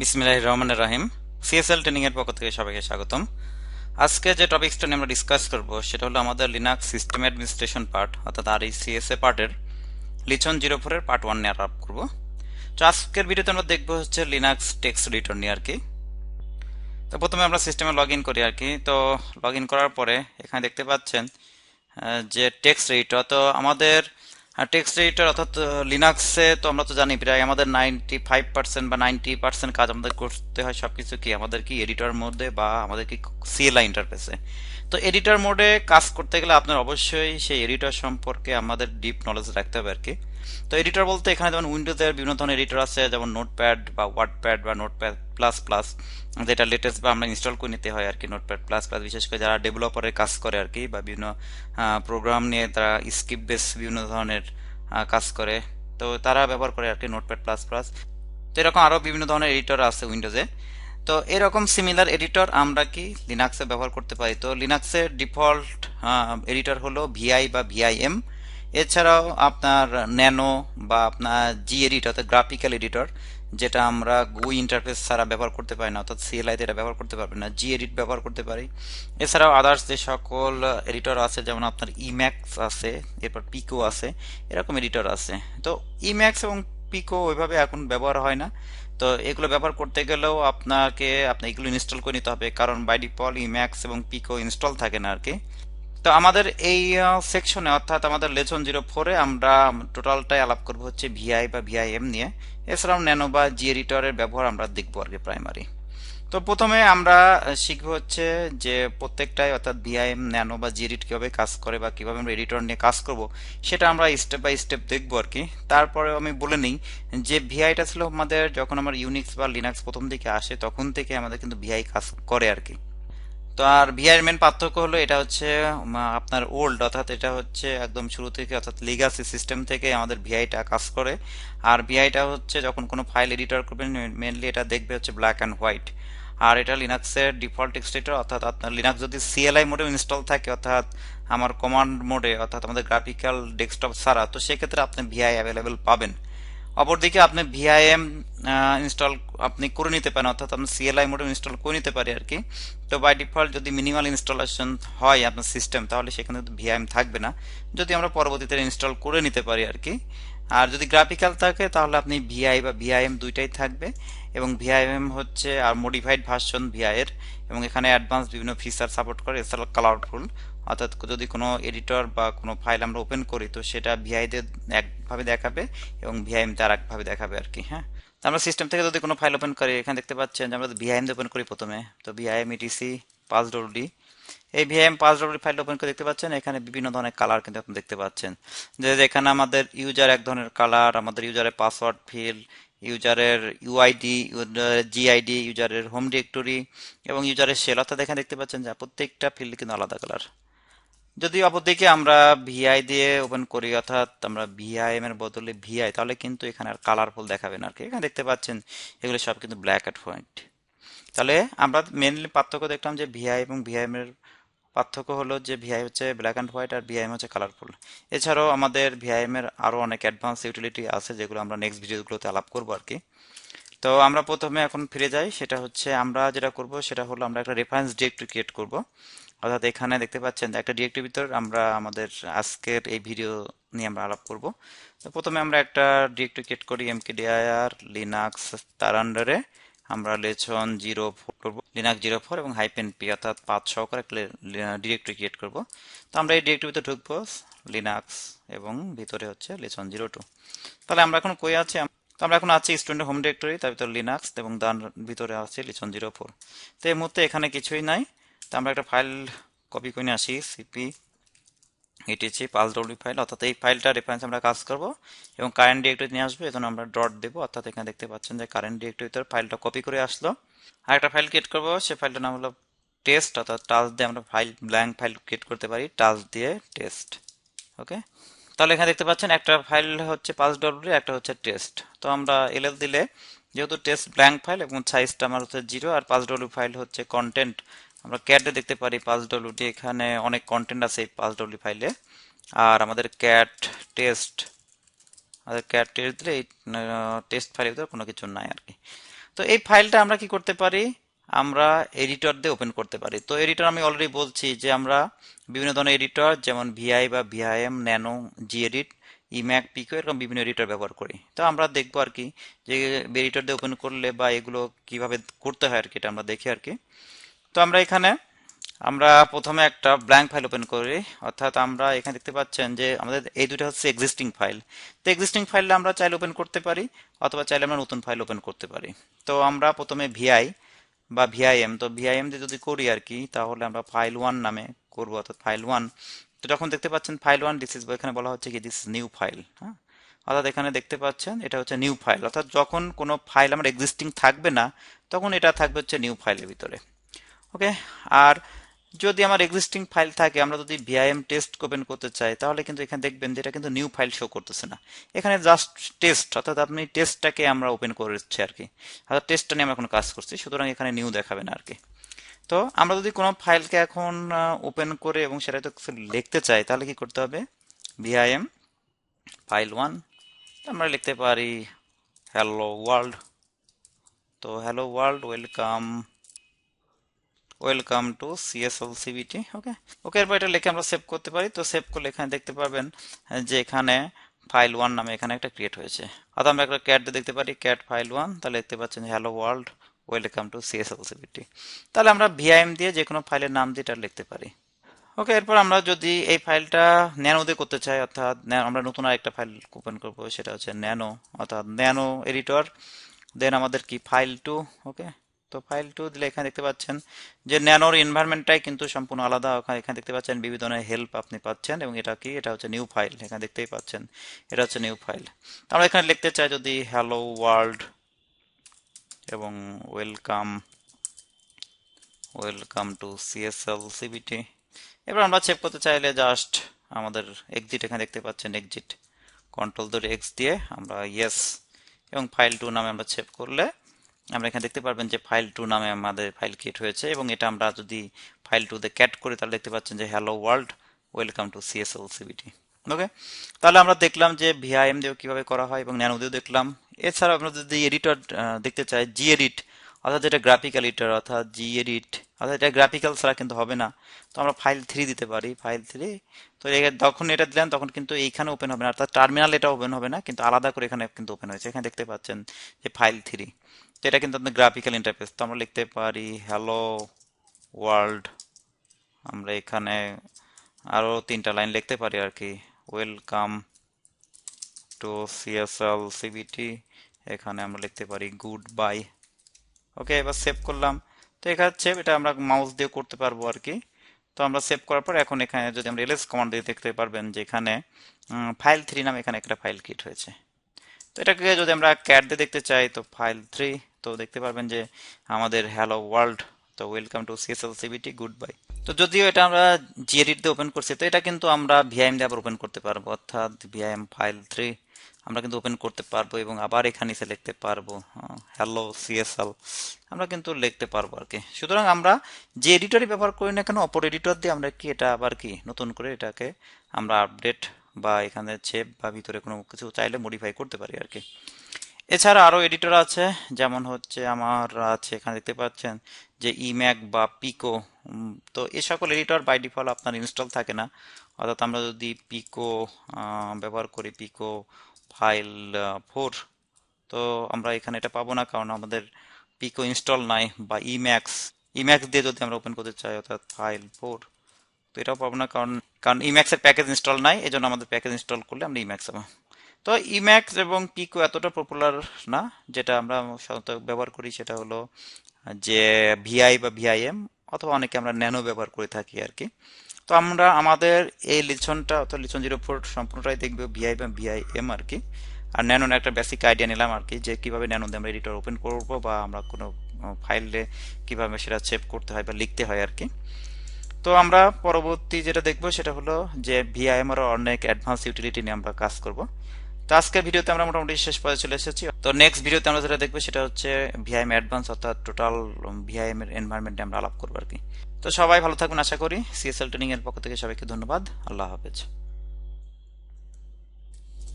বিসমিল্লাহ রহমানের রাহিম। CSL training এর পক্ষ থেকে সবাইকে স্বাগতম। আজকে যে টপিকসটা নিয়ে আমরা ডিসকাস করব, সেটা হলো আমাদের লিনাক্স সিস্টেম অ্যাডমিনিস্ট্রেশন পার্ট অর্থাৎ আর এই সিএসএ পার্টের লিচন জিরো ফোরের পার্ট ওয়ান নিয়ে আলাপ করব। তো আজকের ভিডিওতে আমরা দেখব হচ্ছে লিনাক্স টেক্সট এডিটর নিয়ে আর কি তো প্রথমে আমরা সিস্টেমে লগ ইন করি আর কি তো লগ ইন করার পরে এখানে দেখতে পাচ্ছেন যে টেক্সট এডিটর তো আমাদের টেক্সট এডিটর অর্থাৎ লিনাক্সে তো আমরা তো জানি প্রায় আমাদের নাইনটি ফাইভ পার্সেন্ট বা নাইনটি পার্সেন্ট কাজ আমাদের করতে হয় সব কিছু কি? আমাদের কি এডিটর মোডে বা আমাদের কি সিএলআই ইন্টারফেসে তো এডিটর মোডে কাজ করতে গেলে আপনার অবশ্যই সেই এডিটর সম্পর্কে আমাদের ডিপ নলেজ রাখতে হবে আর কি। তো এডিটর বলতে এখানে যেমন উইন্ডোজের বিভিন্ন ধরনের এডিটর আছে, যেমন নোটপ্যাড বা ওয়ার্ডপ্যাড বা নোটপ্যাড প্লাস প্লাস যেটা লেটেস্ট বা আমরা ইনস্টল করে নিতে হয় আর কি নোটপ্যাড প্লাস প্লাস বিশেষ করে যারা ডেভেলপারের কাজ করে আর কি বা বিভিন্ন প্রোগ্রাম নিয়ে তারা স্কিপ বেস বিভিন্ন ধরনের কাজ করে, তো তারা ব্যবহার করে আর কি নোটপ্যাড প্লাস প্লাস তো এরকম আরও বিভিন্ন ধরনের এডিটর আছে উইন্ডোজে তো এরকম সিমিলার এডিটর আমরা কি লিনাক্সে ব্যবহার করতে পারি? তো লিনাক্সের ডিফল্ট এডিটর হলো ভিআই বা ভিআইএম এছাড়াও আপনার ন্যানো বা আপনার জি এডিট অর্থাৎ গ্রাফিক্যাল এডিটর যেটা আমরা গুই ইন্টারফেস ছাড়া ব্যবহার করতে পারি না, অর্থাৎ সিএলআই এটা ব্যবহার করতে পারবেন না। জি এডিট ব্যবহার করতে পারি। এছাড়াও আদার্স যে সকল এডিটর আছে, যেমন আপনার ইম্যাক্স আছে, এরপর পিকো আছে, এরকম এডিটর আছে। তো ইম্যাক্স এবং পিকো ওইভাবে এখন ব্যবহার হয় না। তো এগুলো ব্যবহার করতে গেলেও আপনাকে আপনি এগুলো ইনস্টল করে নিতে হবে। কারণ বাই ডিফল্ট ইম্যাক্স এবং পিকো ইনস্টল থাকে না আর কি। তো আমাদের এই সেকশনে অর্থাৎ আমাদের লেসন জিরো ফোরে আমরা টোটালটাই আলাপ করব হচ্ছে ভিআই বা ভিআইএম নিয়ে। এছাড়াও ন্যানো বা জি এডিটরের ব্যবহার আমরা দেখব আর কি প্রাইমারি তো প্রথমে আমরা শিখব হচ্ছে যে প্রত্যেকটাই অর্থাৎ ভিআইএম ন্যানো বা জি এডিট কীভাবে কাজ করে বা কীভাবে আমরা এডিটর নিয়ে কাজ করব, সেটা আমরা স্টেপ বাই স্টেপ দেখব আর কি তারপরে আমি বলে নিই যে ভিআইটা ছিল আমাদের যখন আমার ইউনিক্স বা লিনাক্স প্রথম দিকে আসে, তখন থেকে আমাদের কিন্তু ভিআই কাজ করে আর কি তো আর ভিআই এর মেন পার্থক্য হলো এটা হচ্ছে আপনার ওল্ড অর্থাৎ এটা হচ্ছে একদম শুরু থেকে, অর্থাৎ লিগাসি সিস্টেম থেকে আমাদের ভিআইটা কাজ করে। আর ভিআইটা হচ্ছে যখন কোনো ফাইল এডিটর করবেন মেনলি এটা দেখবে হচ্ছে ব্ল্যাক অ্যান্ড হোয়াইট আর এটা লিনাক্সের ডিফল্ট এক্সটেটর অর্থাৎ আপনার লিনাক্স যদি সিএলআই মোডে ইনস্টল থাকে, অর্থাৎ আমার কমান্ড মোডে অর্থাৎ আমাদের গ্রাফিক্যাল ডেস্কটপ ছাড়া, তো সেক্ষেত্রে আপনি ভিআই অ্যাভেলেবেল পাবেন। অপরদিকে আপনি ভিআইএম ইনস্টল আপনি করে নিতে পারেন, অর্থাৎ আপনি সিএলআই মোডেম ইনস্টল করে নিতে পারি আর কি। তো বাই ডিফল্ট যদি মিনিমাল ইনস্টলেশন হয় আপনার সিস্টেম তাহলে সেখানে তো ভিআইএম থাকবে না। যদি আমরা পরবর্তীতে ইনস্টল করে নিতে পারি আর কি। আর যদি গ্রাফিক্যাল থাকে, তাহলে আপনি ভিআই বা ভিআইএম দুইটাই থাকবে। এবং ভিআইএম হচ্ছে, আর মডিফাইড ভার্সন ভিআই এর এবং এখানে অ্যাডভান্স বিভিন্ন ফিচার সাপোর্ট করে এছাড়া কালারফুল অর্থাৎ যদি কোনো এডিটর বা কোনো ফাইল আমরা ওপেন করি, তো সেটা ভিআই তে একভাবে দেখাবে এবং ভিআইএম তে আর একভাবে দেখাবে আর কি হ্যাঁ? তো আমরা সিস্টেম থেকে যদি কোনো ফাইল ওপেন করি, এখানে দেখতে পাচ্ছেন যে আমরা ভিআইএম ওপেন করি প্রথমে, তো ভিআইএম ইটিসি পাঁচ ডব্লিউডি এই ভিআইএম পাঁচ ডব্লিউ ফাইল ওপেন করে দেখতে পাচ্ছেন, এখানে বিভিন্ন ধরনের কালার কিন্তু আপনি দেখতে পাচ্ছেন। যে এখানে আমাদের ইউজার এক ধরনের কালার আমাদের ইউজারের পাসওয়ার্ড ফিল ইউজারের ইউআইডি জিআইডি ইউজারের হোম ডিরেক্টরি এবং ইউজারের সেল অর্থাৎ এখানে দেখতে পাচ্ছেন যে প্রত্যেকটা ফিল্ড কিন্তু আলাদা কালার যদি অপরদিকে আমরা ভিআই দিয়ে ওপেন করি, অর্থাৎ আমরা ভিআইএম এর বদলে ভিআই তাহলে কিন্তু এখানে আর কালারফুল দেখাবে না আর কি। এখানে দেখতে পাচ্ছেন এগুলো সব কিন্তু ব্ল্যাক অ্যান্ড হোয়াইট তাহলে আমরা মেনলি পার্থক্য দেখলাম যে ভিআই এবং ভিআইএম এর পার্থক্য হলো যে ভিআই হচ্ছে ব্ল্যাক অ্যান্ড হোয়াইট আর ভিআইএম হচ্ছে কালারফুল এছাড়াও আমাদের ভিআইএম এর আরও অনেক অ্যাডভান্স ইউটিলিটি আছে যেগুলো আমরা নেক্সট ভিডিওগুলোতে আলাপ করব আর কি। তো আমরা প্রথমে এখন ফিরে যাই, সেটা হচ্ছে আমরা যেটা করব, সেটা হলো আমরা একটা রেফারেন্স ডিরেক্টরি ক্রিয়েট করব। অর্থাৎ এখানে দেখতে পাচ্ছেন একটা ডিরেক্টরির ভিতর আমরা আমাদের আজকের এই ভিডিও নিয়ে আমরা আলাপ করব। তো প্রথমে আমরা একটা ডিরেক্টরি ক্রিয়েট করি এমকেডিআইআর লিনাক্স তার আন্ডারে আমরা লেছন জিরো ফোর করব, লিনাক্স জিরো ফোর এবং হাইপেন পি অর্থাৎ পাঁচ সহকারে একটা ডিরেক্টরি ক্রিয়েট করব। তো আমরা এই ডিরেক্টরির ভিতরে ঢুকবো, লিনাক্স এবং ভিতরে হচ্ছে লেছন জিরো টু। তাহলে আমরা এখন কই আছি? তো আমরা এখন আছি স্টুডেন্ট হোম ডিরেক্টরি, তার ভিতরে লিনাক্স এবং তার ভিতরে আছে লিচন জিরো ফোর। তো এই মুহূর্তে এখানে কিছুই নাই। তো আমরা একটা ফাইল কপি করে আসি, সিপি এটিছি পাঁচ ডব্লিউ ফাইল অর্থাৎ এই ফাইলটা রেফারেন্স আমরা কাজ করব, এবং কারেন্ট ডিরেক্টরি নিয়ে আসব এখন আমরা ডট দেবো, অর্থাৎ এখানে দেখতে পাচ্ছেন যে কারেন্ট ডিরেক্টরিতে ফাইলটা কপি করে আসলো। আর একটা ফাইল ক্রিয়েট করব সেই ফাইলটার নাম হলো টেস্ট অর্থাৎ টাচ দিয়ে আমরা ফাইল ব্ল্যাঙ্ক ফাইল ক্রিয়েট করতে পারি টাচ দিয়ে টেস্ট ওকে তাহলে এখানে দেখতে পাচ্ছেন একটা ফাইল হচ্ছে পাঁচ ডব্লিউ একটা হচ্ছে টেস্ট তো আমরা এলএল দিলে, যেহেতু টেস্ট ব্ল্যাঙ্ক ফাইল এবং সাইজটা আমার হচ্ছে জিরো আর পাঁচ ডব্লিউ ফাইল হচ্ছে কন্টেন্ট আমরা ক্যাটে দেখতে পারি, পাঁচ ডব্লিউটি এখানে অনেক কন্টেন্ট আছে এই পাঁচ ডব্লিউ ফাইলে আর আমাদের ক্যাট টেস্ট আমাদের ক্যাট টেস্ট দিলে এই টেস্ট ফাইলের ভিতরে কোনো কিছু নাই আর কি। তো এই ফাইলটা আমরা কি করতে পারি? আমরা এডিটর দিয়ে ওপেন করতে পারি। তো এডিটর আমি অলরেডি বলছি যে আমরা বিভিন্ন ধরনের এডিটর যেমন ভিআই বা VIM nano G edit emacs pico এরকম বিভিন্ন এডিটর ব্যবহার করি। তো আমরা দেখব আর কি যে এডিটর দিয়ে ওপেন করলে বা এগুলো কীভাবে করতে হয় আর কি, এটা আমরা দেখি আর কি। তো আমরা এখানে, আমরা প্রথমে একটা ব্ল্যাঙ্ক ফাইল ওপেন করি। অর্থাৎ আমরা এখানে দেখতে পাচ্ছেন যে আমাদের এই দুটো হচ্ছে এক্সিস্টিং ফাইল তো এক্সিস্টিং ফাইলটা আমরা চাইলে ওপেন করতে পারি, অথবা চাইলে আমরা নতুন ফাইল ওপেন করতে পারি। তো আমরা প্রথমে ভিআই বা ভিআইএম তো ভিআইএম দিয়ে যদি করি আর কি, তাহলে আমরা ফাইল ওয়ান নামে করব, অর্থাৎ ফাইল ওয়ান তো যখন দেখতে পাচ্ছেন ফাইল ওয়ান দিস ইজ এখানে বলা হচ্ছে কি দিস নিউ ফাইল হ্যাঁ? অর্থাৎ এখানে দেখতে পাচ্ছেন এটা হচ্ছে নিউ ফাইল অর্থাৎ যখন কোনো ফাইল আমার এক্সিস্টিং থাকবে না, তখন এটা থাকবে হচ্ছে নিউ ফাইলের ভিতরে। ওকে? আর যদি আমার এক্সিস্টিং ফাইল থাকে, আমরা যদি ভিআইএম টেস্ট ওপেন করতে চাই, তাহলে কিন্তু এখানে দেখবেন যে এটা কিন্তু নিউ ফাইল শো করতেছে না। এখানে জাস্ট টেস্ট অর্থাৎ আপনি টেস্টটাকে আমরা ওপেন করেছি আর কি। অর্থাৎ টেস্টটা নিয়ে আমরা এখন কাজ করছি, সুতরাং এখানে নিউ দেখাবে না আর কি। তো আমরা যদি কোনো ফাইলকে এখন ওপেন করে এবং সেটা তো লিখতে চাই, তাহলে কি করতে হবে? ভিআইএম ফাইল ওয়ান আমরা লিখতে পারি হ্যালো ওয়ার্ল্ড তো hello world welcome welcome to CSL CBT okay okay এরপর এটা লিখে আমরা সেভ করতে পারি। তো সেভ করলে এখানে দেখতে পারবেন যে এখানে ফাইল ওয়ান নামে এখানে একটা ক্রিয়েট হয়েছে। অর্থাৎ আমরা একটা ক্যাট দেখতে পারি ক্যাট ফাইল ওয়ান তাহলে দেখতে পাচ্ছেন hello world welcome to CSL CBT তাহলে আমরা ভিআইএম দিয়ে যে কোনো ফাইলের নাম দিয়ে এটা লিখতে পারি। ওকে এরপর আমরা যদি এই ফাইলটা ন্যানো ন্যানোতে করতে চাই, অর্থাৎ আমরা নতুন আর একটা ফাইল ওপেন করব, সেটা হচ্ছে ন্যানো, অর্থাৎ ন্যানো এডিটর দেন আমাদের কি ফাইল টু ওকে তো ফাইল টু দিলে এখানে দেখতে পাচ্ছেন যে ন্যানোর এনভায়রনমেন্টটাই কিন্তু সম্পূর্ণ আলাদা। ওখানে এখানে দেখতে পাচ্ছেন বিভিন্ন ধরনের হেল্প আপনি পাচ্ছেন এবং এটা কি? এটা হচ্ছে নিউ ফাইল এখানে দেখতেই পাচ্ছেন, এটা হচ্ছে নিউ ফাইল আমরা এখানে লিখতে চাই যদি হ্যালো ওয়ার্ল্ড এবং welcome welcome to CSL CBT এবার আমরা চেক করতে চাইলে জাস্ট আমাদের এক্সিট এখানে দেখতে পাচ্ছেন এক্সিট কন্ট্রোল ধরে এক্স দিয়ে আমরা ইয়েস এবং ফাইল টু নামে আমরা সেভ করলে আমরা এখানে দেখতে পারবেন যে ফাইল টু নামে আমাদের ফাইল ক্রিয়েট হয়েছে এবং এটা আমরা যদি ফাইল টু টুতে ক্যাট করি, তাহলে দেখতে পাচ্ছেন যে hello world welcome to CSL CBT okay তাহলে আমরা দেখলাম যে ভিআইএম দিয়েও কীভাবে করা হয় এবং ন্যানো দিয়েও দেখলাম। এছাড়া আমরা যদি এডিটর দেখতে চাই জি এডিট অর্থাৎ যেটা গ্রাফিক্যাল এডিটর অর্থাৎ জি এডিট অর্থাৎ এটা গ্রাফিক্যাল ছাড়া কিন্তু হবে না। তো আমরা ফাইল থ্রি দিতে পারি ফাইল থ্রি তো যখন এটা দিলেন, তখন কিন্তু এইখানে ওপেন হবে না, অর্থাৎ টার্মিনাল এটা ওপেন হবে না, কিন্তু আলাদা করে এখানে কিন্তু ওপেন হয়েছে। এখানে দেখতে পাচ্ছেন যে ফাইল থ্রি তো এটা কিন্তু আপনার গ্রাফিক্যাল ইন্টারফেস তো আমরা লিখতে পারি হ্যালো ওয়ার্ল্ড আমরা এখানে আরও তিনটা লাইন লিখতে পারি আর কি। ওয়েলকাম টু সিএসএল সিবিটি এখানে আমরা লিখতে পারি গুড বাই ওকে এবার সেভ করলাম। তো এখানে সেভ এটা আমরা মাউস দিয়ে করতে পারব আর কি। তো আমরা সেভ করার পর এখন এখানে যদি আমরা এলএস কমান্ড দিয়ে দেখতে পারবেন যে এখানে ফাইল থ্রি নামে এখানে একটা ফাইল ক্রিয়েট হয়েছে। তো এটাকে যদি আমরা ক্যাট দিয়ে দেখতে চাই, তো ফাইল থ্রি তো দেখতে পারবেন যে আমাদের হ্যালো ওয়ার্ল্ড তো welcome to CSL CBT goodbye তো যদিও এটা আমরা জিএডিট দিয়ে ওপেন করছি, তো এটা কিন্তু আমরা ভিআইএম দিয়ে আবার ওপেন করতে পারব, অর্থাৎ ভিআইএম ফাইল থ্রি আমরা কিন্তু ওপেন করতে পারব এবং আবার এখানে এসে লিখতে পারব হ্যালো সিএসএল আমরা কিন্তু লিখতে পারব আর কি সুতরাং আমরা যে এডিটরই ব্যবহার করি না কেন, অপর এডিটর দিয়ে আমরা কি, এটা আবার কি, নতুন করে এটাকে আমরা আপডেট বা এখানে চেপ বা ভিতরে কোনো কিছু চাইলে মডিফাই করতে পারি আর কি এছাড়া আরও এডিটর আছে, যেমন হচ্ছে আমার আছে, এখানে দেখতে পাচ্ছেন যে ইম্যাক বা পিকো তো এ সকল এডিটর বাই ডিফল্ট আপনার ইনস্টল থাকে না। অর্থাৎ আমরা যদি পিকো ব্যবহার করি পিকো ফাইল ফোর তো আমরা এখানে এটা পাবো না, কারণ আমাদের পিকো ইনস্টল নাই বা ইম্যাক্স ইম্যাক্স দিয়ে যদি আমরা ওপেন করতে চাই, অর্থাৎ ফাইল ফোর তো এটাও পাবো না, কারণ কারণ ইম্যাক্সের প্যাকেজ ইনস্টল নাই এই জন্য আমাদের প্যাকেজ ইনস্টল করলে আমরা ইম্যাক্স পাবো। তো ইম্যাক্স এবং পিকো এতটা পপুলার না, যেটা আমরা সাধারণত ব্যবহার করি সেটা হলো যে ভিআই বা ভিআইএম অথবা অনেকে আমরা ন্যানো ব্যবহার করে থাকি আর কি তো আমরা আমাদের এই লিচনটা অর্থাৎ লিচন জিরো ফোর সম্পূর্ণটাই দেখবে ভিআই বা ভিআইএম আর কি আর ন্যানোর একটা বেসিক আইডিয়া নিলাম আর কি যে কীভাবে ন্যানো দিয়ে আমরা এডিটর ওপেন করব বা আমরা কোনো ফাইলে কীভাবে সেটা সেভ করতে হয় বা লিখতে হয় আর কি তো আমরা পরবর্তী যেটা দেখব সেটা হলো যে ভিআইএম এর অনেক অ্যাডভান্স ইউটিলিটি নিয়ে আমরা কাজ করব। তো আজকের ভিডিওতে আমরা মোটামুটি শেষ পর্যায়ে চলে এসেছি। তো নেক্সট ভিডিওতে আমরা যেটা দেখব সেটা হচ্ছে ভিআইএম অ্যাডভান্স অর্থাৎ টোটাল ভিআইএম এর এনভায়রনমেন্টে আমরা আলাপ করব আর কি। তো সবাই ভালো থাকবেন আশা করি। সিএসএল ট্রেনিং এর পক্ষ থেকে সবাইকে ধন্যবাদ। আল্লাহ হাফেজ।